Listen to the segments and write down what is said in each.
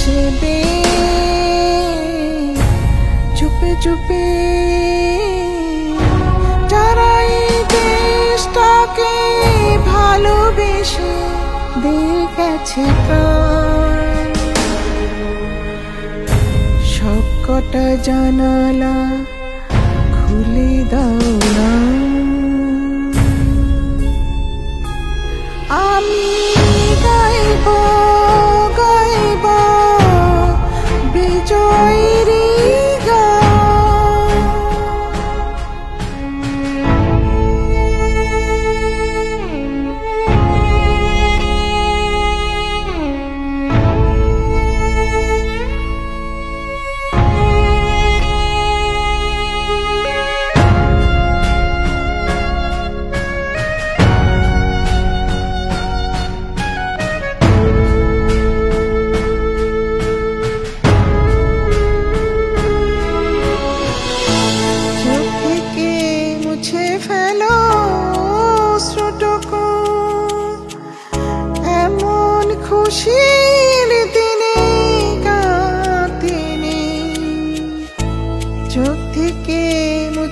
আসবে। চুপে চুপে যারা এই দেশটাকে ভালোবেসে দেখেছে প্রাণ সব জানালা খুলে দাও।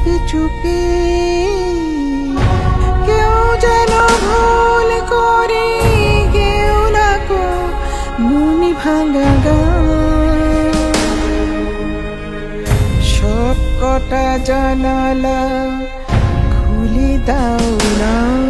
চুপি চুপি। কেউ যেন ভুল করে, কেউ না কো ভাঙা গান সব কটা জানালা খুলি দাও না।